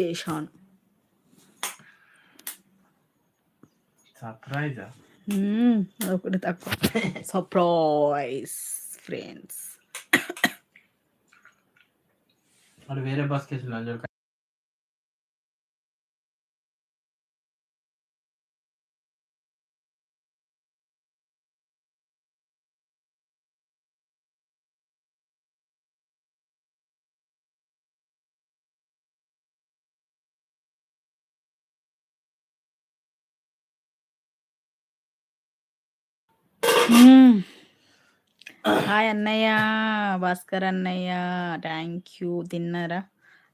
చేశాను. ఒకటి తక్కువ. సర్ప్రైజ్ ఫ్రెండ్స్ వేరే బస్ హాయ్ అన్నయ్య భాస్కర్ అన్నయ్య థ్యాంక్ యూ తిన్నారా?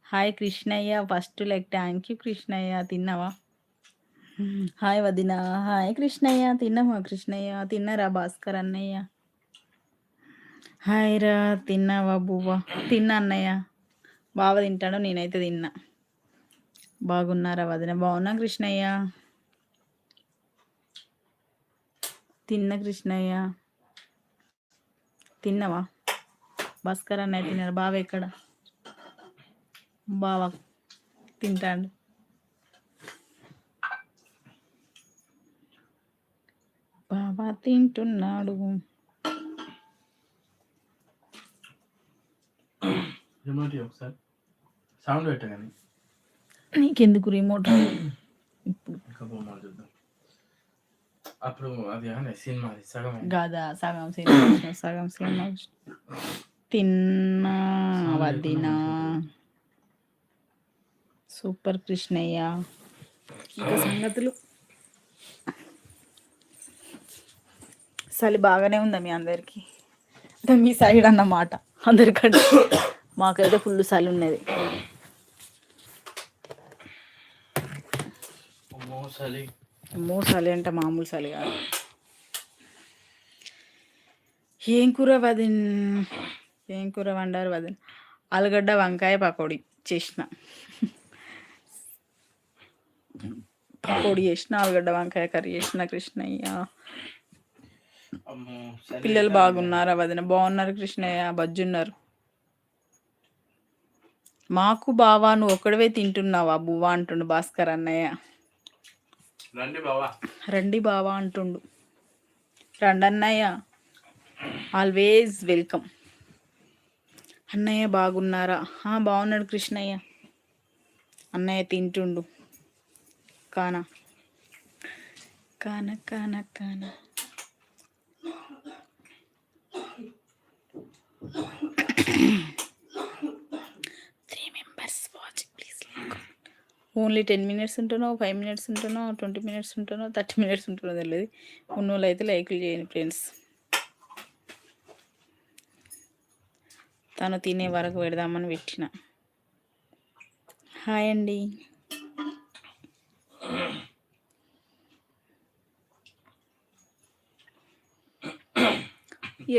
Hi Krishnayya first like thank you Krishnayya. తిన్నావా? హాయ్ వదిన హాయ్ కృష్ణయ్య. తిన్నావా కృష్ణయ్య? తిన్నారా భాస్కర్ అన్నయ్య? హాయ్ రా తిన్నావా బువ్వా? తిన్నా అన్నయ్య. బావ తింటాడు నేనైతే తిన్నా. బాగున్నారా వదిన? బాగున్నా కృష్ణయ్య? తిన్న కృష్ణయ్య. తిన్నావా? భాస్కర్ అన్నయ్య తిన్నాడు. బావ ఎక్కడ? బావ తింటాడు. బాబా తింటున్నాడు. రిమోట్ ఇవ్వు ఒకసారి. సౌండ్ పెట్ట కానీ. నీకెందుకు రిమోట్? ఇప్పుడు ఇంకా చూద్దాం అప్పుడు అది అనే సినిమా అది సగం. కాదా సగం సినిమా సగం సినిమా. తిన్నా వదినా. సూపర్ కృష్ణయ్య. ఇంకా సంగతులు? చలి బాగానే ఉందా మీ అందరికి? అంటే మీ సైడ్ అన్నమాట అందరికంటే మాకైతే ఫుల్ చలి ఉన్నది. అమ్మో చలి. అమ్మో చలి అంటే మామూలు చలి కాదు. ఏం కూర వదిన్? ఏం కూర వండారు వదిన్? ఆలుగడ్డ వంకాయ పకోడీ చేసిన. పకోడీ చేసిన ఆలుగడ్డ వంకాయ కర్రీ చేసిన కృష్ణయ్య. పిల్లలు బాగున్నారా వదిన? బాగున్నారు కృష్ణయ్య బజ్జున్నారు. మాకు బావా నువ్వు ఒక్కడవే తింటున్నావా బువ్వా అంటుండు భాస్కర్ అన్నయ్య. రండి బావా. రండి బావా అంటుండు. రండి అన్నయ్య ఆల్వేస్ వెల్కమ్ అన్నయ్య బాగున్నారా? ఆ, బాగున్నాడు కృష్ణయ్య. అన్నయ్య తింటుండు. కానా? కాన కాన కానా three members watching please only ten minutes ఉంటానో ఫైవ్ మినిట్స్ ఉంటానో ట్వంటీ మినిట్స్ ఉంటున్నావు థర్టీ మినిట్స్ ఉంటున్నావు తెలియదు ఉన్నోళ్ళు అయితే లైక్లు చేయండి ఫ్రెండ్స్. తను తినే వరకు పెడదామని పెట్టిన. హాయ్ అండి.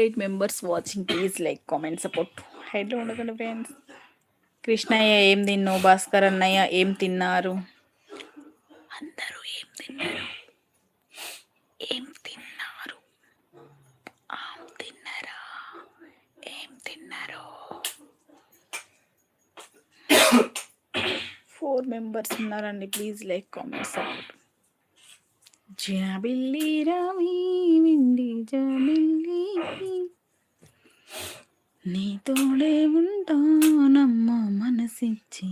Eight members watching please like comment support. హైట్లో ఉండకండి ఫ్రెండ్స్. కృష్ణయ్య ఏం తిన్నావు? భాస్కర్ అన్నయ్య ఏం తిన్నారు? అందరూ ఏం తిన్నారు? ఏం తిన్నారు? ఆం తిన్నారా? ఏం తిన్నారు? ఫోర్ మెంబర్స్ ఉన్నారండి. ప్లీజ్ లైక్ కామెంట్ సపోర్ట్ జాబిల్లి రావి విండి జాబిల్లి నీ తోడే ఉంటానమ్మ మనసిచ్చి.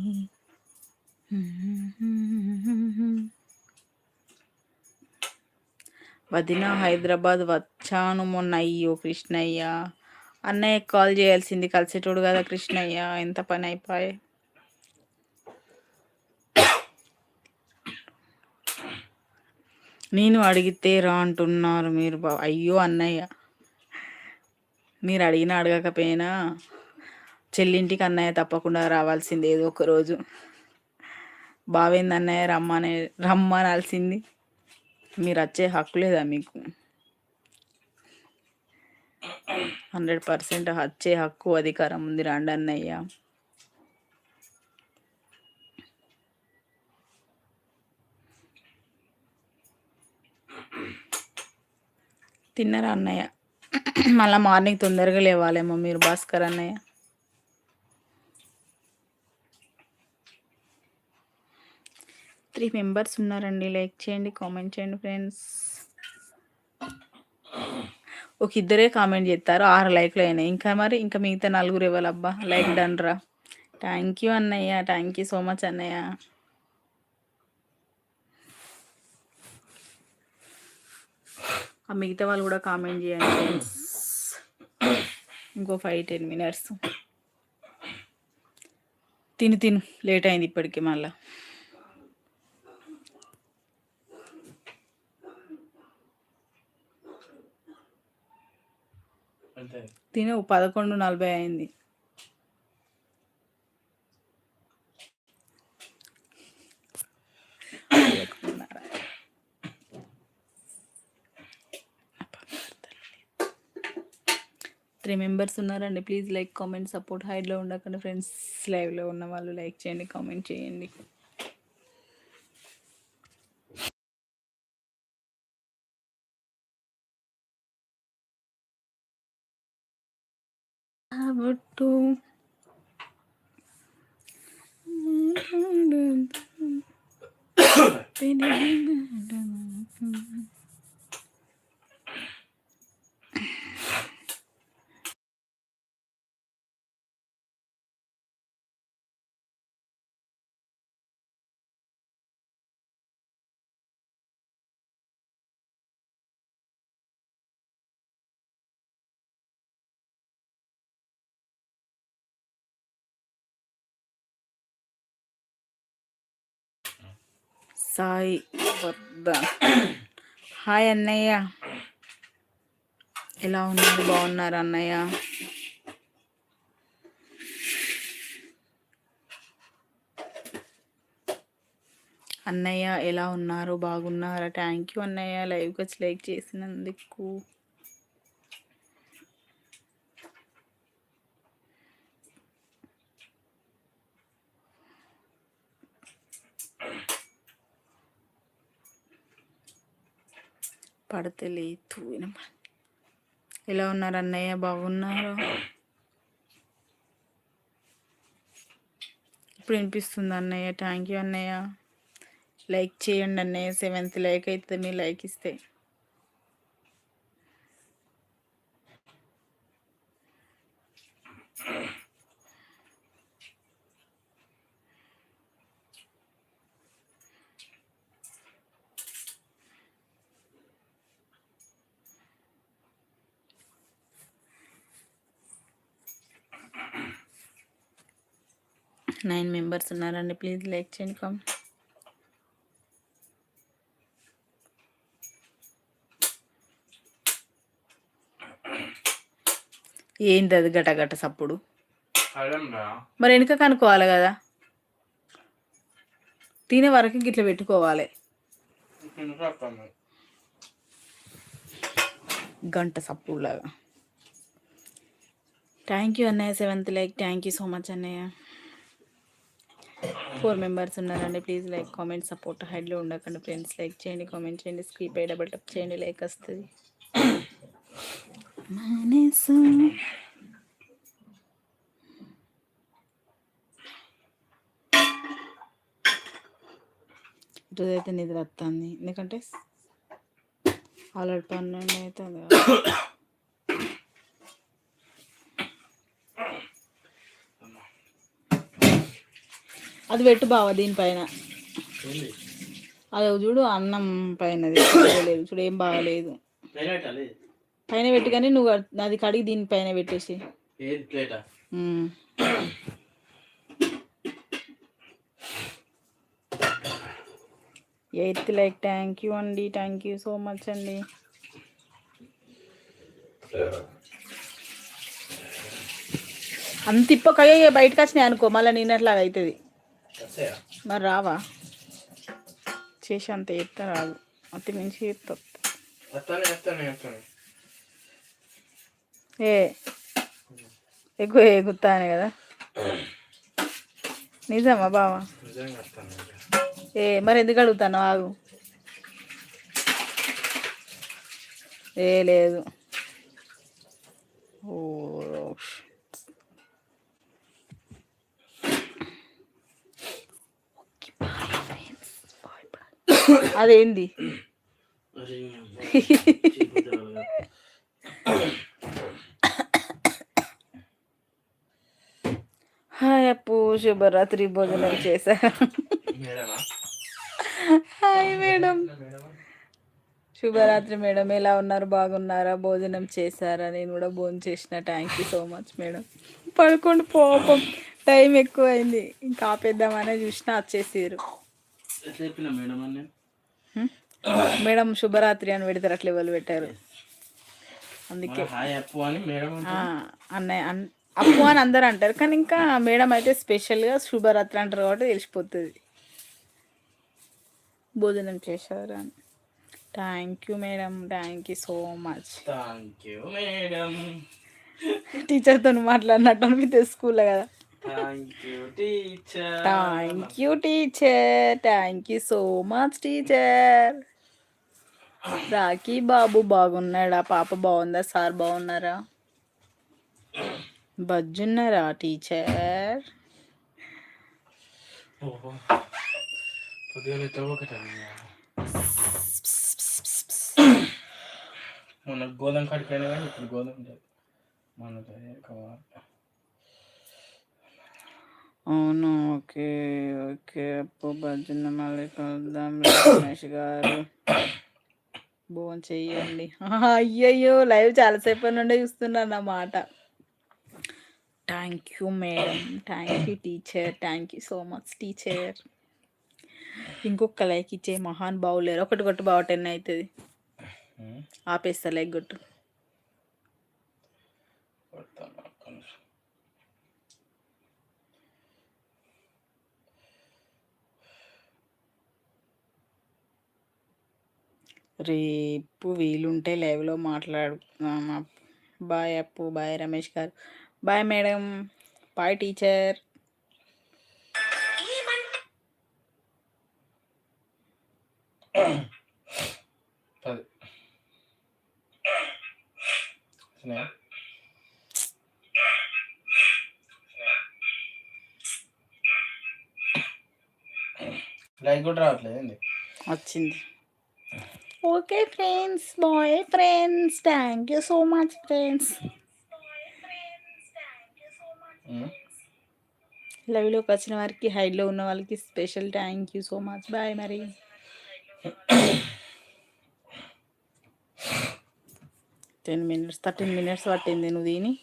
వదిన హైదరాబాద్ వచ్చాను మొన్న అయ్యో కృష్ణయ్య. అన్నయ్య కాల్ చేయాల్సింది కలిసేటోడు కదా కృష్ణయ్య. ఎంత పని అయిపోయాయి నేను అడిగితే రా అంటున్నారు మీరు అయ్యో అన్నయ్య. మీరు అడిగినా అడగకపోయినా చెల్లింటికి అన్నయ్య తప్పకుండా రావాల్సింది ఏదో ఒక రోజు. బావేంది అన్నయ్య రమ్మనే రమ్మనాల్సింది. మీరు వచ్చే హక్కు లేదా మీకు? హండ్రెడ్ పర్సెంట్ వచ్చే హక్కు అధికారం ఉంది రండి అన్నయ్య. తిన్నరా అన్నయ్య? మళ్ళీ మార్నింగ్ తొందరగా లేవాలేమో మీరు భాస్కర్ అన్నయ్య. త్రీ మెంబర్స్ ఉన్నారండి లైక్ చేయండి కామెంట్ చేయండి ఫ్రెండ్స్. ఒక ఇద్దరే కామెంట్ చేస్తారు ఆరు లైక్లు అయినాయి. ఇంకా మరి ఇంకా మిగతా నలుగురు ఇవ్వాలబ్బా. లైక్ డన్ రా. థ్యాంక్ యూ అన్నయ్య థ్యాంక్ యూ సో మచ్ అన్నయ్య. ఆ మిగతా వాళ్ళు కూడా కామెంట్ చేయండి. ఫ్రెండ్స్ ఇంకో ఫైవ్ టెన్ మినిట్స్ తిను తిను. లేట్ అయింది ఇప్పటికి మళ్ళా. తిను పదకొండు నలభై అయింది. త్రీ మెంబర్స్ ఉన్నారండి. Please like comment support. హైడ్లో ఉండకండి ఫ్రెండ్స్. లైవ్లో ఉన్న వాళ్ళు లైక్ చేయండి కామెంట్ చేయండి. సాయి. వద్ద. హాయ్ అన్నయ్య. ఎలా ఉన్నారు? బాగున్నారు అన్నయ్య. అన్నయ్య ఎలా ఉన్నారు? బాగున్నారా? థ్యాంక్ యూ అన్నయ్య. లైవ్కి వచ్చి లైక్ చేసినందుకు. పడతలేదు ఎలా ఉన్నారు అన్నయ్య? బాగున్నారు? ఇప్పుడు వినిపిస్తుంది అన్నయ్య. థ్యాంక్ యూ అన్నయ్య. లైక్ చేయండి అన్నయ్య. సెవెంత్ లైక్ అవుతుంది మీ లైక్ ఇస్తే. నైన్ మెంబర్స్ ఉన్నారండి. ప్లీజ్ లైక్ చేయండి కామ్ ఏంది అది గట గట సప్పుడు? మరి వెనుక కనుక్కోవాలి కదా. తినే వరకు గిట్ల పెట్టుకోవాలి. గంట సప్పుడులాగా. థ్యాంక్ యూ అన్నయ్య seventh like thank you so much అన్నయ్య. ఫోర్ మెంబర్స్ ఉన్నారండి. Please like comment support. హైడ్లో ఉండకండి ఫ్రెండ్స్. లైక్ చేయండి కామెంట్ చేయండి. స్క్రీప్ అయ్యి డబల్ టప్ చేయండి. లైక్ వస్తుంది. మనసు. ఈరోజు అయితే నిద్ర వస్తుంది ఎందుకంటే ఆల్రెడీ పన్నెండు అవుతుంది అది పెట్టు బావ దీనిపైన. అది చూడు అన్నం లేదు చూడు ఏం బాగలేదు. పైన పెట్టు కానీ నువ్వు అది కడిగి దీనిపైన పెట్టేసి. Eighth like. థ్యాంక్ యూ అండి. థ్యాంక్ యూ సో మచ్ అండి. అంత ఇప్పకయ్యే బయటకు వచ్చినాయి అనుకో మళ్ళీ నిన్నట్లాగా అవుతుంది మరి రావా? చేసి అంత ఎత్త రాదు. అతి మించి ఎత్త. ఏ ఎక్కువ ఎగుతానే కదా? నిజమా బావా? ఏ మరి ఎందుకు అడుగుతాను? ఆగు. ఏ లేదు. ఓ అదేంది? హాయ్ అప్పు శుభరాత్రి భోజనం చేశారు హాయ్ మేడం. శుభరాత్రి మేడం ఎలా ఉన్నారు? బాగున్నారా? భోజనం చేశారా? నేను కూడా భోజనం చేసిన. Thank you so much madam. పడుకోండి పాపం. టైం ఎక్కువ అయింది ఇంకా ఆపేద్దామనే చూసినా వచ్చేసారు మేడం శుభరాత్రి అని పెడతారు అట్లా ఎవరు పెట్టారు? అందుకే. అన్నయ్య అన్- అప్పు అని అందరు అంటారు కానీ ఇంకా మేడం అయితే స్పెషల్గా శుభరాత్రి అంటారు కాబట్టి తెలిసిపోతుంది. భోజనం చేశారు అని. Thank you madam. Thank you so much thank you madam. టీచర్తో మాట్లాడినట్టు అనిపిస్తుంది స్కూల్లో కదా. Thank you teacher thank you teacher thank you so much teacher Rakhi బాబు బాగున్నాడా? పాప బాగుందా? సార్ బాగున్నారా? బజ్జున్నారా టీచర్ మొన్న గోధుమ కడిపోయినా కానీ ఇప్పుడు గోధుమ లేదు. మనతో కావాలి. అవును. Okay okay. అప్పు భజన మళ్ళీ కలుద్దాం రమేష్ గారు. భోజనం చెయ్యండి. అయ్యయ్యో లైవ్ చాలాసేపు నుండే చూస్తున్నాను నా మాట. Thank you madam thank you teacher thank you so much teacher ఇంకొక లైక్ ఇచ్చే మహాన్ బావులేరు. ఒకటి కొట్టు బావ టెన్ అవుతుంది. ఆపేస్తా లైక్ కొట్టు. రేపు వీలుంటే లైవ్లో మాట్లాడుకుందాం. బాయ్ అప్పు bye Ramesh garu. Bye madam. Bye teacher? Like కూడా రావట్లేదు వచ్చింది. Okay friends bye friends thank you so much friends. లైవ్లోకి వచ్చిన వారికి హైలో ఉన్న వాళ్ళకి special thank you so much bye మరి టెన్ మినిట్స్ థర్టీన్ మినిట్స్ పట్టింది నువ్వు దీని.